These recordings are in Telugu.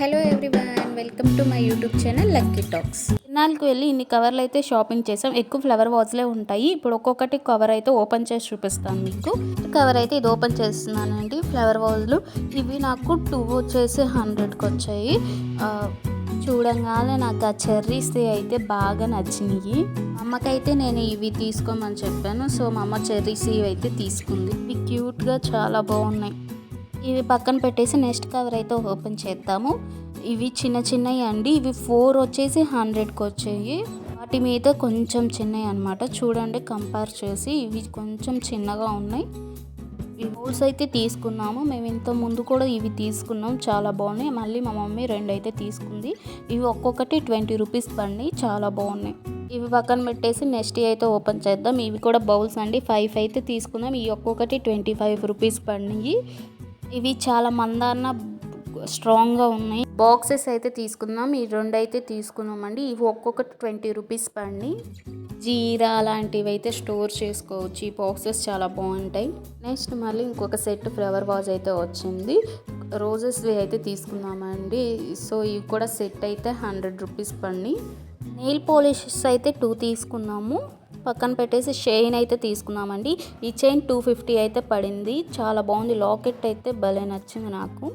Hello everyone welcome to my YouTube channel Lucky Talks. తిరునాళ్ళకి వెళ్ళి ఇన్ని కవర్లు అయితే షాపింగ్ చేసాం. ఎక్కువ ఫ్లవర్ వాజ్లే ఉంటాయి. ఇప్పుడు ఒక్కొక్కటి కవర్ అయితే ఓపెన్ చేసి చూపిస్తాను మీకు. కవర్ అయితే ఇది ఓపెన్ చేస్తున్నానండి. ఫ్లవర్ వాజ్లు ఇవి నాకు టూ వచ్చేసి హండ్రెడ్కి వచ్చాయి. చూడంగానే నాకు ఆ చెర్రీస్ అయితే బాగా నచ్చినాయి. అమ్మకైతే నేను ఇవి తీసుకోమని చెప్పాను. సో మా అమ్మ చెర్రీస్ ఇవి అయితే తీసుకుంది. ఇవి క్యూట్గా చాలా బాగున్నాయి. ఇవి పక్కన పెట్టేసి నెక్స్ట్ కవర్ అయితే ఓపెన్ చేద్దాము. ఇవి చిన్న చిన్నవి అండి. ఇవి ఫోర్ వచ్చేసి హండ్రెడ్కి వచ్చాయి. వాటి మీద కొంచెం చిన్నవి అనమాట చూడండి కంపేర్ చేసి ఇవి కొంచెం చిన్నగా ఉన్నాయి. ఈ బౌల్స్ అయితే తీసుకున్నాము. మేము ఇంత ముందు కూడా ఇవి తీసుకున్నాం. చాలా బాగున్నాయి. మళ్ళీ మా మమ్మీ రెండు అయితే తీసుకుంది. ఇవి ఒక్కొక్కటి ట్వంటీ రూపీస్ పడినాయి. చాలా బాగున్నాయి. ఇవి పక్కన పెట్టేసి నెక్స్ట్ అయితే ఓపెన్ చేద్దాం. ఇవి కూడా బౌల్స్ అండి. ఫైవ్ అయితే తీసుకుందాం. ఇవి ఒక్కొక్కటి ట్వంటీ ఫైవ్ రూపీస్ పడినాయి. ఇవి చాలా మందాన స్ట్రాంగ్గా ఉన్నాయి. బాక్సెస్ అయితే తీసుకుందాం. ఈ రెండు అయితే తీసుకున్నామండి ఇవి ఒక్కొక్కటి ట్వంటీ రూపీస్ పండి. జీరా అలాంటివి అయితే స్టోర్ చేసుకోవచ్చు. ఈ బాక్సెస్ చాలా బాగుంటాయి. నెక్స్ట్ మళ్ళీ ఇంకొక సెట్ ఫ్లవర్ వాజ్ అయితే వచ్చింది. రోజెస్వి అయితే తీసుకున్నామండి సో ఇవి కూడా సెట్ అయితే హండ్రెడ్ రూపీస్ పండి. నెయిల్ పాలిషెస్ అయితే టూ తీసుకున్నాము. పక్కన పెట్టేసి చైన్ అయితే తీసుకున్నామండి. ఈ చైన్ టూ ఫిఫ్టీ అయితే పడింది. చాలా బాగుంది. లాకెట్ అయితే భలే నచ్చింది నాకు.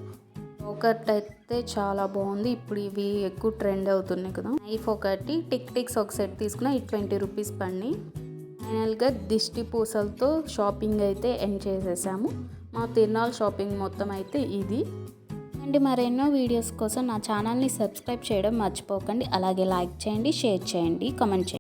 లాకెట్ అయితే చాలా బాగుంది. ఇప్పుడు ఇవి ఎక్కువ ట్రెండ్ అవుతున్నాయి కదా. నైఫ్ ఒకటి టిక్ టిక్స్ ఒక సెట్ తీసుకున్నా. ఈ ట్వంటీ రూపీస్ పండి ఫైనల్గా దిష్టి పూసలతో షాపింగ్ అయితే ఎండ్ చేసేసాము. మా తిరునాళ్ళ షాపింగ్ మొత్తం అయితే ఇది. అండ్ మరెన్నో వీడియోస్ కోసం నా ఛానల్ని సబ్స్క్రైబ్ చేయడం మర్చిపోకండి. అలాగే లైక్ చేయండి షేర్ చేయండి కమెంట్ చేయండి.